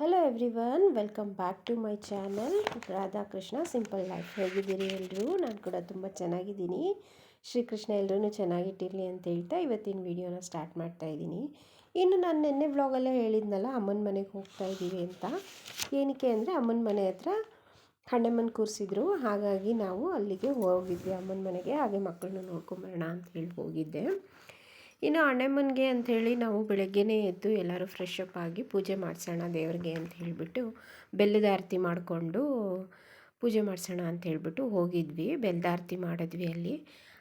Hello everyone welcome back to my channel Radhakrishna simple life ಹೇಗಿದ್ದೀರಿ ಎಲ್ಲರೂ ನಾನು ಕೂಡ ತುಂಬ ಚೆನ್ನಾಗಿದ್ದೀನಿ. ಶ್ರೀಕೃಷ್ಣ ಎಲ್ಲರೂ ಚೆನ್ನಾಗಿಟ್ಟಿರಲಿ ಅಂತ ಹೇಳ್ತಾ ಇವತ್ತಿನ ವೀಡಿಯೋನ ಸ್ಟಾರ್ಟ್ ಮಾಡ್ತಾ ಇದ್ದೀನಿ. ಇನ್ನು ನಾನು ನಿನ್ನೆ ವ್ಲಾಗಲ್ಲೇ ಹೇಳಿದ್ನಲ್ಲ, ಅಮ್ಮನ ಮನೆಗೆ ಹೋಗ್ತಾ ಇದ್ದೀವಿ ಅಂತ. ಏನಕ್ಕೆ ಅಂದರೆ ಅಮ್ಮನ ಮನೆ ಹತ್ರ ಹಣ್ಣಮ್ಮನ ಕೂರಿಸಿದ್ರು. ಹಾಗಾಗಿ ನಾವು ಅಲ್ಲಿಗೆ ಹೋಗಿದ್ವಿ. ಅಮ್ಮನ ಮನೆಗೆ ಹಾಗೆ ಮಕ್ಕಳನ್ನ ನೋಡ್ಕೊಂಬರೋಣ ಅಂತ ಹೇಳಿ ಹೋಗಿದ್ದೆ. ಇನ್ನು ಅಣ್ಣಮ್ಮನಿಗೆ ಅಂಥೇಳಿ ನಾವು ಬೆಳಗ್ಗೆನೇ ಎದ್ದು ಎಲ್ಲರೂ ಫ್ರೆಶ್ ಅಪ್ ಆಗಿ ಪೂಜೆ ಮಾಡಿಸೋಣ ದೇವ್ರಿಗೆ ಅಂತ ಹೇಳಿಬಿಟ್ಟು ಬೆಲ್ಲದ ಆರತಿ ಮಾಡಿಕೊಂಡು ಪೂಜೆ ಮಾಡಿಸೋಣ ಅಂತ ಹೇಳಿಬಿಟ್ಟು ಹೋಗಿದ್ವಿ. ಬೆಲ್ಲದ ಆರತಿ ಮಾಡಿದ್ವಿ ಅಲ್ಲಿ.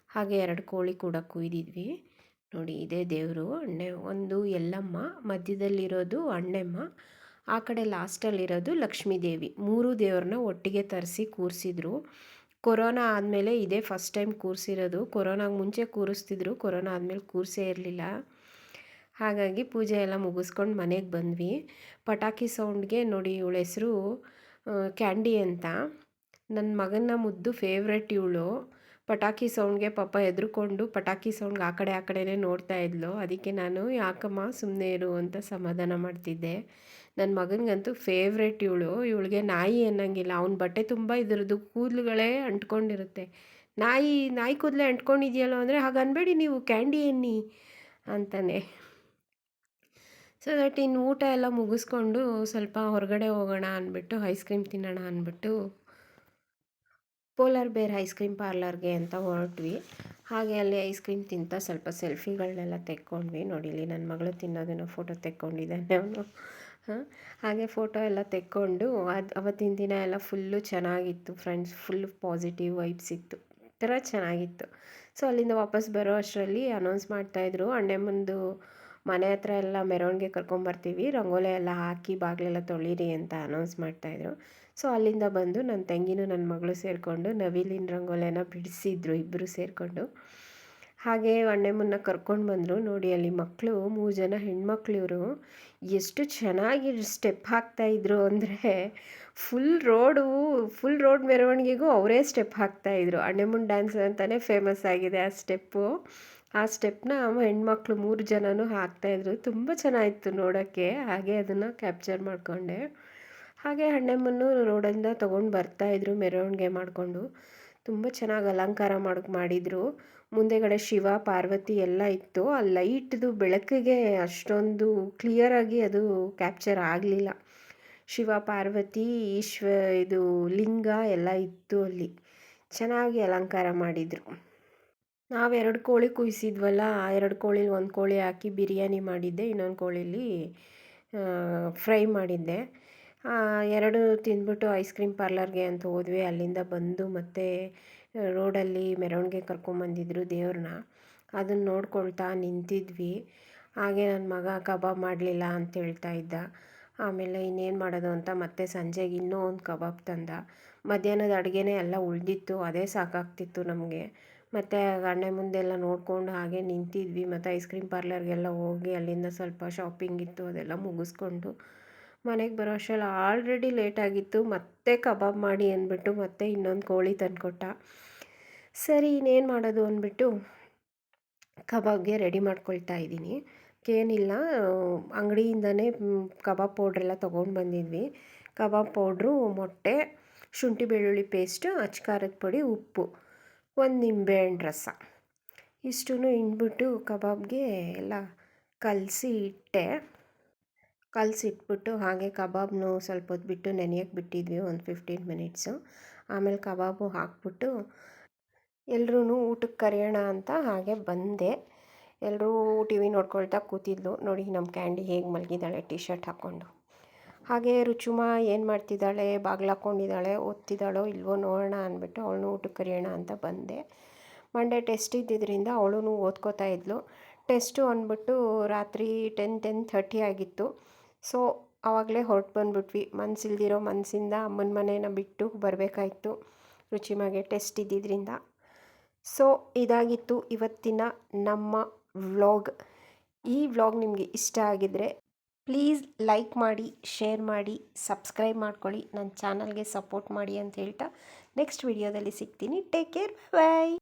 ಹಾಗೆ ಎರಡು ಕೋಳಿ ಕೂಡ ಕುಯ್ದಿದ್ವಿ. ನೋಡಿ, ಇದೇ ದೇವರು, ಅಣ್ಣೆ, ಒಂದು ಎಲ್ಲಮ್ಮ, ಮಧ್ಯದಲ್ಲಿರೋದು ಅಣ್ಣೆಮ್ಮ, ಆ ಕಡೆ ಲಾಸ್ಟಲ್ಲಿರೋದು ಲಕ್ಷ್ಮೀ ದೇವಿ ಮೂರು ದೇವ್ರನ್ನ ಒಟ್ಟಿಗೆ ತರಿಸಿ ಕೂರಿಸಿದ್ರು. ಕೊರೋನಾ ಆದಮೇಲೆ ಇದೇ ಫಸ್ಟ್ ಟೈಮ್ ಕೂರಿಸಿರೋದು. ಕೊರೋನಾಗೆ ಮುಂಚೆ ಕೂರಿಸ್ತಿದ್ರು, ಕೊರೋನಾ ಆದಮೇಲೆ ಕೂರಿಸೇ ಇರಲಿಲ್ಲ. ಹಾಗಾಗಿ ಪೂಜೆ ಎಲ್ಲ ಮುಗಿಸ್ಕೊಂಡು ಮನೆಗೆ ಬಂದ್ವಿ. ಪಟಾಕಿ ಸೌಂಡ್ಗೆ ನೋಡಿ ಇವಳ ಹೆಸರು ಕ್ಯಾಂಡಿ ಅಂತ. ನನ್ನ ಮಗನ ಮುದ್ದು ಫೇವ್ರೆಟ್ ಇವಳು. ಪಟಾಕಿ ಸೌಂಡ್ಗೆ ಪಾಪ ಹೆದ್ರುಕೊಂಡು ಪಟಾಕಿ ಸೌಂಡ್ಗೆ ಆ ಕಡೆ ಆ ಕಡೆನೇ ನೋಡ್ತಾ ಇದ್ಲು. ಅದಕ್ಕೆ ನಾನು, ಯಾಕಮ್ಮ ಸುಮ್ಮನೆ ಇರು ಅಂತ ಸಮಾಧಾನ ಮಾಡ್ತಿದ್ದೆ. ನನ್ನ ಮಗನಿಗಂತೂ ಫೇವ್ರೆಟ್ ಇವಳು. ಇವಳಿಗೆ ನಾಯಿ ಅನ್ನಂಗಿಲ್ಲ. ಅವ್ನ ಬಟ್ಟೆ ತುಂಬ ಇದ್ರದ್ದು ಕೂದಲುಗಳೇ ಅಂಟ್ಕೊಂಡಿರುತ್ತೆ. ನಾಯಿ ನಾಯಿ ಕೂದಲೇ ಅಂಟ್ಕೊಂಡಿದ್ಯಲ್ಲ ಅಂದರೆ, ಹಾಗೆ ಅನ್ಬೇಡಿ ನೀವು, ಕ್ಯಾಂಡಿ ಎನ್ನಿ ಅಂತಾನೆ. ಸೊ ದಟ್ ಇನ್ನು ಊಟ ಎಲ್ಲ ಮುಗಿಸ್ಕೊಂಡು ಸ್ವಲ್ಪ ಹೊರಗಡೆ ಹೋಗೋಣ ಅಂದ್ಬಿಟ್ಟು, ಐಸ್ ಕ್ರೀಮ್ ತಿನ್ನೋಣ ಅಂದ್ಬಿಟ್ಟು ಪೋಲಾರ್ ಬೇರ್ ಐಸ್ ಕ್ರೀಮ್ ಪಾರ್ಲರ್ಗೆ ಅಂತ ಹೊರಟ್ವಿ. ಹಾಗೆ ಅಲ್ಲಿ ಐಸ್ ಕ್ರೀಮ್ ತಿಂತ ಸ್ವಲ್ಪ ಸೆಲ್ಫಿಗಳನ್ನೆಲ್ಲ ತೆಕ್ಕೊಂಡ್ವಿ. ನೋಡಿ ಇಲ್ಲಿ ನನ್ನ ಮಗಳು ತಿನ್ನೋದನ್ನು ಫೋಟೋ ತೆಕ್ಕೊಂಡಿದ್ದಾನೆ ಅವನು. ಹಾಂ? ಹಾಗೆ ಫೋಟೋ ಎಲ್ಲ ತೆಕ್ಕೊಂಡು ಅದು ಅವತ್ತಿನ ದಿನ ಎಲ್ಲ ಫುಲ್ಲು ಚೆನ್ನಾಗಿತ್ತು ಫ್ರೆಂಡ್ಸ್ ಫುಲ್ ಪಾಸಿಟಿವ್ ವೈಬ್ಸ್ ಇತ್ತು. ಥರ ಚೆನ್ನಾಗಿತ್ತು. ಸೊ ಅಲ್ಲಿಂದ ವಾಪಸ್ ಬರೋ ಅಷ್ಟರಲ್ಲಿ ಅನೌನ್ಸ್ ಮಾಡ್ತಾಯಿದ್ರು ಅಣ್ಣಮ್ಮಂದು ಮನೆ ಹತ್ರ ಎಲ್ಲ ಮೆರವಣಿಗೆ ಕರ್ಕೊಂಬರ್ತೀವಿ, ರಂಗೋಲೆ ಎಲ್ಲ ಹಾಕಿ ಬಾಗಿಲೆಲ್ಲ ತೊಳೀರಿ ಅಂತ ಅನೌನ್ಸ್ ಮಾಡ್ತಾಯಿದ್ರು ಸೊ ಅಲ್ಲಿಂದ ಬಂದು ನನ್ನ ತಂಗಿನೂ ನನ್ನ ಮಗಳು ಸೇರಿಕೊಂಡು ನವಿಲಿನ ರಂಗೋಲೆನ ಬಿಡಿಸಿದ್ರು ಇಬ್ಬರು ಸೇರಿಕೊಂಡು. ಹಾಗೆ ಅಣ್ಣಮ್ಮನ್ನ ಕರ್ಕೊಂಡು ಬಂದರು. ನೋಡಿ, ಅಲ್ಲಿ ಮಕ್ಕಳು ಮೂರು ಜನ ಹೆಣ್ಮಕ್ಳು ಇವರು ಎಷ್ಟು ಚೆನ್ನಾಗಿ ಸ್ಟೆಪ್ ಹಾಕ್ತಾಯಿದ್ರು ಅಂದರೆ ಫುಲ್ ರೋಡು ಫುಲ್ ರೋಡ್ ಮೆರವಣಿಗೆಗೂ ಅವರೇ ಸ್ಟೆಪ್ ಹಾಕ್ತಾಯಿದ್ರು ಅಣ್ಣಮ್ಮನ ಡ್ಯಾನ್ಸ್ ಅಂತಲೇ ಫೇಮಸ್ ಆಗಿದೆ ಆ ಸ್ಟೆಪ್ಪು ಆ ಸ್ಟೆಪ್ನ ಹೆಣ್ಮಕ್ಳು ಮೂರು ಜನನೂ ಹಾಕ್ತಾಯಿದ್ರು ತುಂಬ ಚೆನ್ನಾಗಿತ್ತು ನೋಡೋಕ್ಕೆ. ಹಾಗೆ ಅದನ್ನು ಕ್ಯಾಪ್ಚರ್ ಮಾಡಿಕೊಂಡೆ. ಹಾಗೆ ಹಣ್ಣೆಮ್ಮನ್ನು ರೋಡಿಂದ ತೊಗೊಂಡು ಬರ್ತಾಯಿದ್ರು ಮೆರವಣಿಗೆ ಮಾಡಿಕೊಂಡು. ತುಂಬ ಚೆನ್ನಾಗಿ ಅಲಂಕಾರ ಮಾಡಿ, ಮಾಡಿದರು. ಮುಂದೆಗಡೆ ಶಿವ, ಪಾರ್ವತಿ ಎಲ್ಲ ಇತ್ತು. ಆ ಲೈಟ್ದು ಬೆಳಕಿಗೆ ಅಷ್ಟೊಂದು ಕ್ಲಿಯರಾಗಿ ಅದು ಕ್ಯಾಪ್ಚರ್ ಆಗಲಿಲ್ಲ. ಶಿವ, ಪಾರ್ವತಿ, ಈಶ್ವ, ಇದು ಲಿಂಗ ಎಲ್ಲ ಇತ್ತು ಅಲ್ಲಿ. ಚೆನ್ನಾಗಿ ಅಲಂಕಾರ ಮಾಡಿದರು. ನಾವು ಎರಡು ಕೋಳಿ ಕುಯ್ಸಿದ್ವಲ್ಲ ಎರಡು ಕೋಳಿಲಿ ಒಂದು ಕೋಳಿ ಹಾಕಿ ಬಿರಿಯಾನಿ ಮಾಡಿದ್ದೆ, ಇನ್ನೊಂದು ಕೋಳಿಲಿ ಫ್ರೈ ಮಾಡಿದ್ದೆ. ಎರಡು ತಿಂದ್ಬಿಟ್ಟು ಐಸ್ ಕ್ರೀಮ್ ಪಾರ್ಲರ್ಗೆ ಅಂತ ಹೋದ್ವಿ. ಅಲ್ಲಿಂದ ಬಂದು ಮತ್ತೆ ರೋಡಲ್ಲಿ ಮೆರವಣಿಗೆ ಕರ್ಕೊಂಬಂದಿದ್ರು ದೇವ್ರನ್ನ. ಅದನ್ನು ನೋಡ್ಕೊಳ್ತಾ ನಿಂತಿದ್ವಿ. ಹಾಗೆ ನನ್ನ ಮಗ ಕಬಾಬ್ ಮಾಡಲಿಲ್ಲ ಅಂತ ಹೇಳ್ತಾ ಇದ್ದ. ಆಮೇಲೆ ಇನ್ನೇನು ಮಾಡೋದು ಅಂತ ಮತ್ತೆ ಸಂಜೆಗೆ ಇನ್ನೂ ಒಂದು ಕಬಾಬ್ ತಂದ. ಮಧ್ಯಾಹ್ನದ ಅಡುಗೆನೇ ಎಲ್ಲ ಉಳಿದಿತ್ತು, ಅದೇ ಸಾಕಾಗ್ತಿತ್ತು ನಮಗೆ. ಮತ್ತು ಅಣ್ಣ ಮುಂದೆ ಎಲ್ಲ ನೋಡಿಕೊಂಡು ಹಾಗೆ ನಿಂತಿದ್ವಿ. ಮತ್ತು ಐಸ್ ಕ್ರೀಮ್ ಪಾರ್ಲರ್ಗೆಲ್ಲ ಹೋಗಿ ಅಲ್ಲಿಂದ ಸ್ವಲ್ಪ ಶಾಪಿಂಗ್ ಇತ್ತು, ಅದೆಲ್ಲ ಮುಗಿಸ್ಕೊಂಡು ಮನೆಗೆ ಬರೋ ಅಷ್ಟರಲ್ಲಿ ಆಲ್ರೆಡಿ ಲೇಟಾಗಿತ್ತು ಮತ್ತೆ ಕಬಾಬ್ ಮಾಡಿ ಅಂದ್ಬಿಟ್ಟು ಮತ್ತೆ ಇನ್ನೊಂದು ಕೋಳಿ ತಂದುಕೊಟ್ಟ. ಸರಿ, ಇನ್ನೇನು ಮಾಡೋದು ಅಂದ್ಬಿಟ್ಟು ಕಬಾಬ್ಗೆ ರೆಡಿ ಮಾಡ್ಕೊಳ್ತಾ ಇದ್ದೀನಿ. ಏನಿಲ್ಲ, ಅಂಗಡಿಯಿಂದನೇ ಕಬಾಬ್ ಪೌಡ್ರೆಲ್ಲ ತೊಗೊಂಡು ಬಂದಿದ್ವಿ. ಕಬಾಬ್ ಪೌಡ್ರು ಮೊಟ್ಟೆ ಶುಂಠಿ ಬೆಳ್ಳುಳ್ಳಿ ಪೇಸ್ಟು, ಅಚ್ಕಾರದ ಪುಡಿ, ಉಪ್ಪು, ಒಂದು ನಿಂಬೆಹಣ್ಣು ರಸ. ಇಷ್ಟೂ ಹಿಂಡ್ಬಿಟ್ಟು ಕಬಾಬ್ಗೆ ಎಲ್ಲ ಕಲಸಿ ಇಟ್ಟೆ. ಕಲಸಿಟ್ಬಿಟ್ಟು ಹಾಗೆ ಕಬಾಬ್ನು ಸ್ವಲ್ಪ ಹೊತ್ತು ಬಿಟ್ಟು ನೆನೆಯೋಕ್ಕೆ ಬಿಟ್ಟಿದ್ವಿ, ಒಂದು ಫಿಫ್ಟೀನ್ ಮಿನಿಟ್ಸು ಆಮೇಲೆ ಕಬಾಬು ಹಾಕ್ಬಿಟ್ಟು ಎಲ್ಲರೂ ಊಟಕ್ಕೆ ಕರೆಯೋಣ ಅಂತ ಹಾಗೆ ಬಂದೆ. ಎಲ್ಲರೂ ಟಿ ವಿ ನೋಡ್ಕೊಳ್ತಾ ಕೂತಿದ್ಲು. ನೋಡಿ ನಮ್ಮ ಕ್ಯಾಂಡಿ ಹೇಗೆ ಮಲಗಿದ್ದಾಳೆ ಟಿ ಶರ್ಟ್ ಹಾಕ್ಕೊಂಡು. ಹಾಗೆ ರುಚುಮ ಏನು ಮಾಡ್ತಿದ್ದಾಳೆ? ಬಾಗಿಲು ಹಾಕ್ಕೊಂಡಿದ್ದಾಳೆ ಓದ್ತಿದ್ದಾಳೋ ಇಲ್ವೋ ನೋಡೋಣ ಅಂದ್ಬಿಟ್ಟು ಅವಳನ್ನು ಊಟಕ್ಕೆ ಕರೆಯೋಣ ಅಂತ ಬಂದೆ. ಮಂಡೇ ಟೆಸ್ಟ್ ಇದ್ದಿದ್ದರಿಂದ ಅವಳು ಓದ್ಕೋತಾ ಇದ್ಲು. ಟೆಸ್ಟು ಅಂದ್ಬಿಟ್ಟು ರಾತ್ರಿ ಟೆನ್ ಟೆನ್ ಥರ್ಟಿ ಆಗಿತ್ತು. ಸೊ ಆವಾಗಲೇ ಹೊರಟು ಬಂದ್ಬಿಟ್ವಿ. ಮನಸ್ಸಿಲ್ದಿರೋ ಮನಸ್ಸಿಂದ ಅಮ್ಮನ ಮನೇನ ಬಿಟ್ಟು ಬರಬೇಕಾಯಿತು ರುಚಿಮಾಗೆ ಟೆಸ್ಟ್ ಇದ್ದಿದ್ದರಿಂದ ಸೊ ಇದಾಗಿತ್ತು ಇವತ್ತಿನ ನಮ್ಮ ವ್ಲಾಗ್ ಈ ವ್ಲಾಗ್ ನಿಮಗೆ ಇಷ್ಟ ಆಗಿದ್ದರೆ ಪ್ಲೀಸ್ ಲೈಕ್ ಮಾಡಿ, ಶೇರ್ ಮಾಡಿ, ಸಬ್ಸ್ಕ್ರೈಬ್ ಮಾಡ್ಕೊಳ್ಳಿ. ನನ್ನ ಚಾನಲ್ಗೆ ಸಪೋರ್ಟ್ ಮಾಡಿ ಅಂತ ಹೇಳ್ತಾ ನೆಕ್ಸ್ಟ್ ವಿಡಿಯೋದಲ್ಲಿ ಸಿಗ್ತೀನಿ. Take care bye